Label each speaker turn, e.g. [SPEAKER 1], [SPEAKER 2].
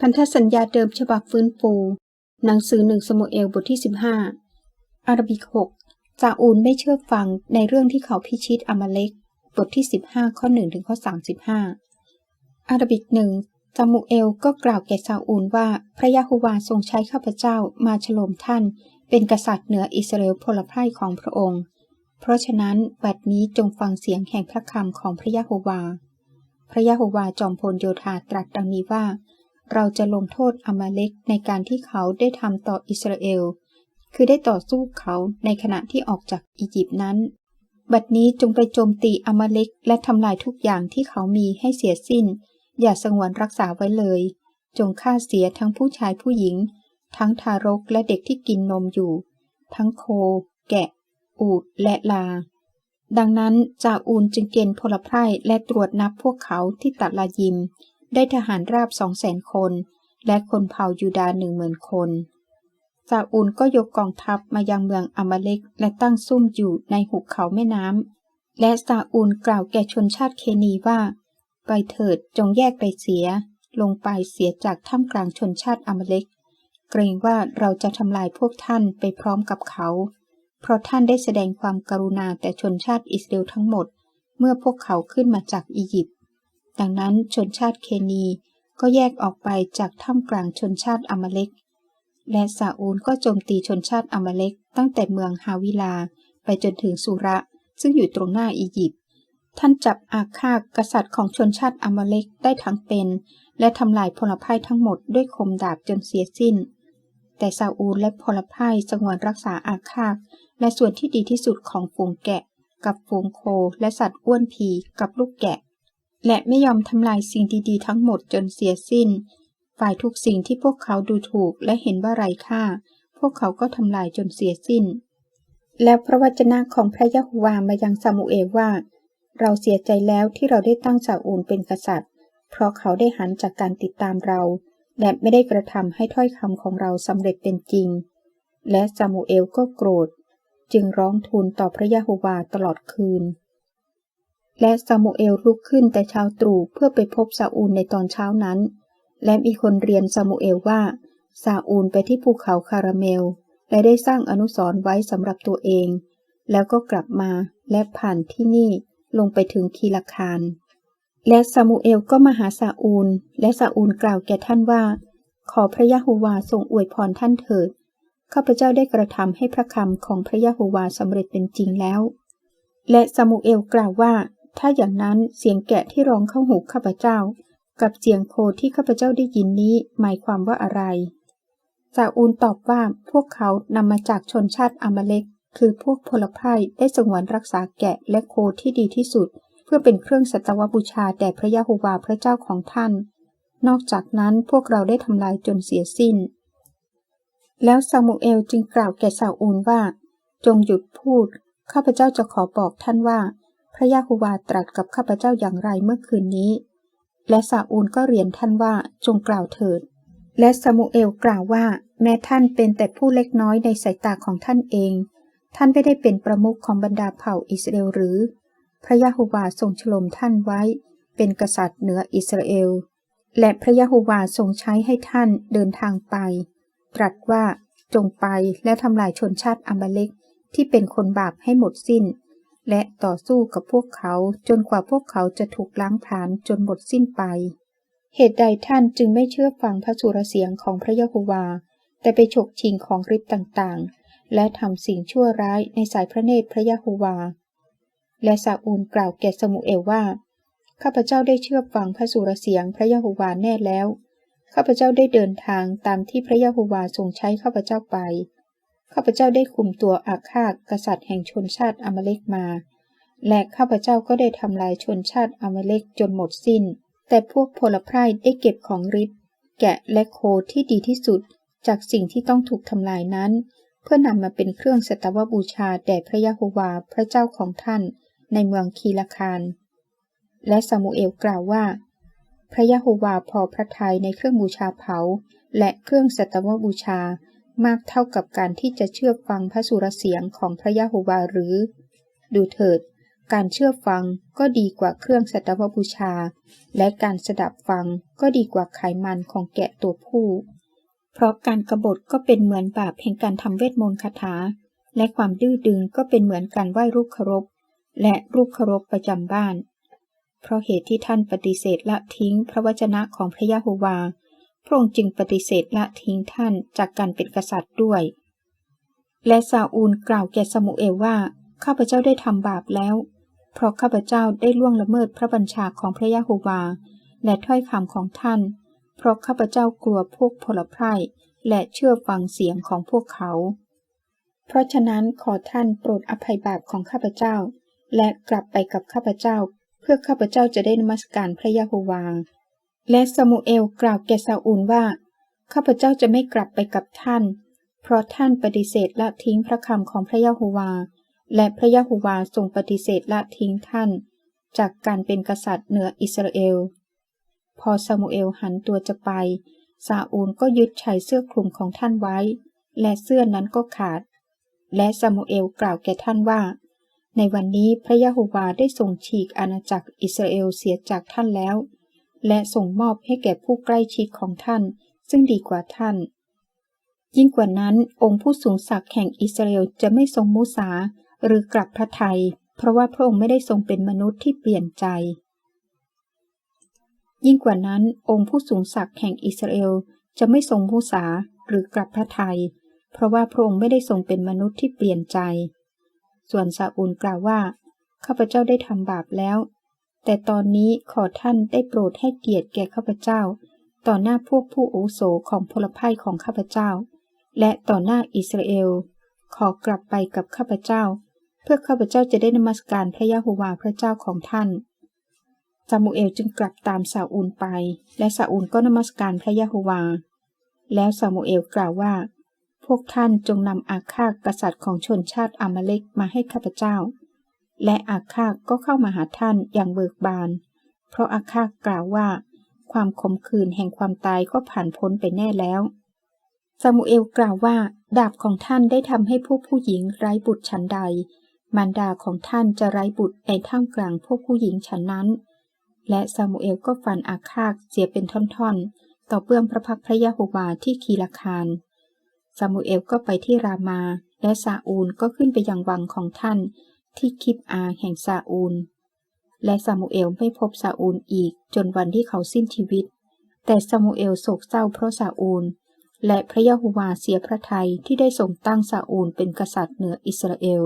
[SPEAKER 1] พันธสัญญาเดิมฉบับฟื้นฟู หนังสือหนึ่งสมุเอลบทที่ 15 อาราบิก6จาอูลไม่เชื่อฟังในเรื่องที่เขาพิชิตอมาเล็กบทที่ 15 ข้อ1ถึงข้อ 35 อาราบิกหนึ่งซามูเอลก็กล่าวแก่ซาอูลว่าพระยะโฮวาทรงใช้ข้าพเจ้ามาฉลมท่าน เป็นกษัตริย์เหนืออิสราเอลพลไพร่ของพระองค์ เพราะฉะนั้นบัดนี้จงฟังเสียงแห่งพระคำของพระยะโฮวา พระยะโฮวาจอมพลโยธาตรัสดังนี้ว่า เราจะลงโทษอามาเล็กในการที่เขาได้ทำต่ออิสราเอล คือได้ต่อสู้เขาในขณะที่ออกจากอียิปต์นั้น บัดนี้จงไปโจมตีอามาเล็กและทำลายทุกอย่างที่เขามีให้เสียสิ้น อย่าสงวนรักษาไว้เลย จงฆ่าเสียทั้งผู้ชายผู้หญิง ทั้งทารกและเด็กที่กินนมอยู่ ทั้งโค แกะ อูดและลาดังนั้นจาอูลจึงเกณฑ์พลไพร่และตรวจนับพวกเขาที่ตัดลายิม ได้ทหารราบสองแสนคน และคนเผ่ายูดาหนึ่งหมื่นคนซาอูลก็ยกกองทัพมายังเมืองอามาเล็กและตั้งซุ่มอยู่ในหุบเขาแม่น้ำ และซาอูลกล่าวแก่ชนชาติเคนีว่า ไปเถิดจงแยกไปเสีย ลงไปเสียจากท่ามกลางชนชาติอามาเล็กเกรงว่าเราจะทำลายพวกท่านไปพร้อมกับเขา เพราะท่านได้แสดงความกรุณาแต่ชนชาติอิสราเอลทั้งหมด เมื่อพวกเขาขึ้นมาจากอียิปต์ ดังนั้นชนชาติเคนีก็แยกออกไปจากท่ามกลางชนชาติอามาเล็กและซาอูลก็โจมตีชนชาติอามาเล็กตั้งแต่เมืองฮาวิลา ไปจนถึงสุระ ซึ่งอยู่ตรงหน้าอียิปต์ ท่านจับอาคากกษัตริย์ของชนชาติอามาเล็กได้ทั้งเป็น และทำลายพลพ่ายทั้งหมดด้วยคมดาบจนเสียสิ้น แต่ซาอูลและพลพ่ายสงวนรักษาอาคากและส่วนที่ดีที่สุดของฝูงแกะ กับฝูงโคและสัตว์อ้วนผีกับลูกแกะ และไม่ยอมทำลายสิ่งดีๆ ทั้งหมดจนเสียสิ้น ฝ่ายทุกสิ่งที่พวกเขาดูถูกและเห็นว่าไร้ค่า พวกเขาก็ทำลายจนเสียสิ้น แล้วพระวจนะของพระยะโฮวามายังซามูเอลว่า เราเสียใจแล้วที่เราได้ตั้งซาอูลเป็นกษัตริย์ เพราะเขาได้หันจากการติดตามเรา และไม่ได้กระทำให้ถ้อยคำของเราสำเร็จเป็นจริง และซามูเอลก็โกรธ จึงร้องทูลต่อพระยะโฮวาตลอดคืน และซามูเอลลุกขึ้นแต่เช้าตรู่เพื่อไปพบซาอูลในตอนเช้านั้น และมีคนเรียนซามูเอลว่าซาอูลไปที่ภูเขาคาราเมล และได้สร้างอนุสรณ์ไว้สำหรับตัวเอง แล้วก็กลับมาและผ่านที่นี่ลงไปถึงคีลาคารและซามูเอลก็มาหาซาอูล และซาอูลกล่าวแก่ท่านว่า ขอพระยะโฮวาทรงอวยพรท่านเถิดข้าพเจ้าได้กระทำให้พระคำของพระยะโฮวาสำเร็จเป็นจริงแล้ว และซามูเอลกล่าวว่า ถ้าอย่างนั้นเสียงแกะที่ร้องเข้าหูข้าพเจ้า กับเสียงโคที่ข้าพเจ้าได้ยินนี้หมายความว่าอะไรซาอูลตอบว่าพวกเขานำมาจากชนชาติอามาเล็กคือพวกพลไพได้สงวนรักษาแกะและโคที่ดีที่สุด เพื่อเป็นเครื่องสัตวบูชาแด่พระยะโฮวาพระเจ้าของท่าน นอกจากนั้นพวกเราได้ทำลายจนเสียสิ้น แล้วซามูเอลจึงกล่าวแก่ซาอูลว่า จงหยุดพูด ข้าพเจ้าจะขอบอกท่านว่า พระยะโฮวาตรัสกับข้าพเจ้าอย่างไรเมื่อคืนนี้ และซาอูลก็เรียนท่านว่าจงกล่าวเถิด และซามูเอลกล่าวว่า แม้ท่านเป็นแต่ผู้เล็กน้อยในสายตาของท่านเอง ท่านไม่ได้เป็นประมุขของบรรดาเผ่าอิสราเอลหรือ พระยะโฮวาทรงฉลมท่านไว้ เป็นกษัตริย์เหนืออิสราเอล และพระยะโฮวาทรงใช้ให้ท่านเดินทางไป ตรัสว่าจงไปและทำลายชนชาติอามาเล็กที่เป็นคนบาปให้หมดสิ้น และต่อสู้กับพวกเขาจนกว่าพวกเขาจะถูกล้างผลาญจนหมดสิ้นไป เหตุใดท่านจึงไม่เชื่อฟังพระสุรเสียงของพระยะโฮวา แต่ไปฉกชิงของริบต่างๆ และทำสิ่งชั่วร้ายในสายพระเนตรพระยะโฮวา และซาอูลกล่าวแก่สมุเอลว่า ข้าพเจ้าได้เชื่อฟังพระสุรเสียงพระยะโฮวาแน่แล้ว ข้าพเจ้าได้เดินทางตามที่พระยะโฮวาทรงใช้ข้าพเจ้าไป ข้าพเจ้าได้คุมตัวอาฆาตกษัตริย์แห่งชนชาติอามเลกมา และข้าพเจ้าก็ได้ทำลายชนชาติอามเลกจนหมดสิ้น แต่พวกพลไพร่ได้เก็บของริบแกะและโคที่ดีที่สุด จากสิ่งที่ต้องถูกทำลายนั้น เพื่อนำมาเป็นเครื่องสตวบูชาแด่พระยะโฮวาพระเจ้าของท่าน ในเมืองคีลาคารและซามูเอลกล่าวว่า พระยะโฮวาพอพระทัยในเครื่องบูชาเผา และเครื่องสตวบูชา มากเท่ากับการที่จะเชื่อฟังพระสุรเสียงของพระยะโฮวาหรือ ดูเถิด การเชื่อฟังก็ดีกว่าเครื่องสัตวบูชา และการสดับฟังก็ดีกว่าไขมันของแกะตัวผู้ เพราะการกรบฏก็เป็นเหมือนบาปแห่งการทำเวทมนต์คาถา และความดื้อดึงก็เป็นเหมือนการไหว้รูปเคารพ และรูปเคารพประจำบ้าน เพราะเหตุที่ท่านปฏิเสธละทิ้งพระวจนะของพระยะโฮวา พระองค์จึงปฏิเสธละทิ้งท่านจากการเป็นกษัตริย์ด้วย และซาอูลกล่าวแก่สมุเอลว่า ข้าพเจ้าได้ทำบาปแล้ว เพราะข้าพเจ้าได้ล่วงละเมิดพระบัญชาของพระยะโฮวา และถ้อยคำของท่าน เพราะข้าพเจ้ากลัวพวกพลไพร่และเชื่อฟังเสียงของพวกเขา เพราะฉะนั้นขอท่านโปรดอภัยบาปของข้าพเจ้า และกลับไปกับข้าพเจ้า เพื่อข้าพเจ้าจะได้นมัสการพระยะโฮวา และซามูเอลกล่าวแก่ซาอูลว่า ข้าพเจ้าจะไม่กลับไปกับท่าน เพราะท่านปฏิเสธละทิ้งพระคำของพระยะโฮวา และพระยะโฮวาทรงปฏิเสธละทิ้งท่าน จากการเป็นกษัตริย์เหนืออิสราเอล พอซามูเอลหันตัวจะไป ซาอูลก็ยึดชายเสื้อคลุมของท่านไว้ และเสื้อนั้นก็ขาด และซามูเอลกล่าวแก่ท่านว่า ในวันนี้พระยะโฮวาได้ทรงฉีกอาณาจักรอิสราเอลเสียจากท่านแล้ว และส่งมอบให้แก่ผู้ใกล้ชิดของท่าน ซึ่งดีกว่าท่าน ยิ่งกว่านั้นองค์ผู้สูงศักดิ์แห่งอิสราเอลจะไม่ทรงมุสาหรือกลับพระทัยเพราะว่าพระองค์ไม่ได้ทรงเป็นมนุษย์ที่เปลี่ยนใจ ยิ่งกว่านั้นองค์ผู้สูงศักดิ์แห่งอิสราเอลจะไม่ทรงมุสาหรือกลับพระทัยเพราะว่าพระองค์ไม่ได้ทรงเป็นมนุษย์ที่เปลี่ยนใจ ส่วนซาอูลกล่าวว่าข้าพเจ้าได้ทำบาปแล้ว แต่ตอนนี้ขอท่านได้โปรดให้เกียรติแก่ข้าพเจ้า ต่อหน้าพวกผู้อุโสของพลภัยของข้าพเจ้า และต่อหน้าอิสราเอล ขอกลับไปกับข้าพเจ้า เพื่อข้าพเจ้าจะได้นมัสการพระยะโฮวาพระเจ้าของท่านซามูเอลจึงกลับตามซาอูลไป และซาอูลก็นมัสการพระยะโฮวา แล้วซามูเอลกล่าวว่า พวกท่านจงนำอาฆาตกษัตริย์ของชนชาติอามาเลกมาให้ข้าพเจ้า และอาฆาตก็เข้ามาหาท่านอย่างเบิกบาน เพราะอาฆาตกล่าวว่า ความขมขื่นแห่งความตายก็ผ่านพ้นไปแน่แล้ว ซามูเอลกล่าวว่า ดาบของท่านได้ทำให้พวกผู้หญิงไร้บุตรฉันใด มารดาของท่านจะไร้บุตรในท่ามกลางพวกผู้หญิงฉันนั้น และซามูเอลก็ฟันอาฆาตเสียเป็นท่อนๆ ต่อเบื้องพระพักพระยะโฮวาที่คีลาคารซามูเอลก็ไปที่รามา และซาอูลก็ขึ้นไปยังวังของท่าน ที่คิบอาแห่งซาอูล และซามูเอลไม่พบซาอูลอีกจนวันที่เขาสิ้นชีวิต แต่ซามูเอลโศกเศร้าเพราะซาอูล และพระยะโฮวาเสียพระทัยที่ได้ทรงตั้งซาอูลเป็นกษัตริย์เหนืออิสราเอล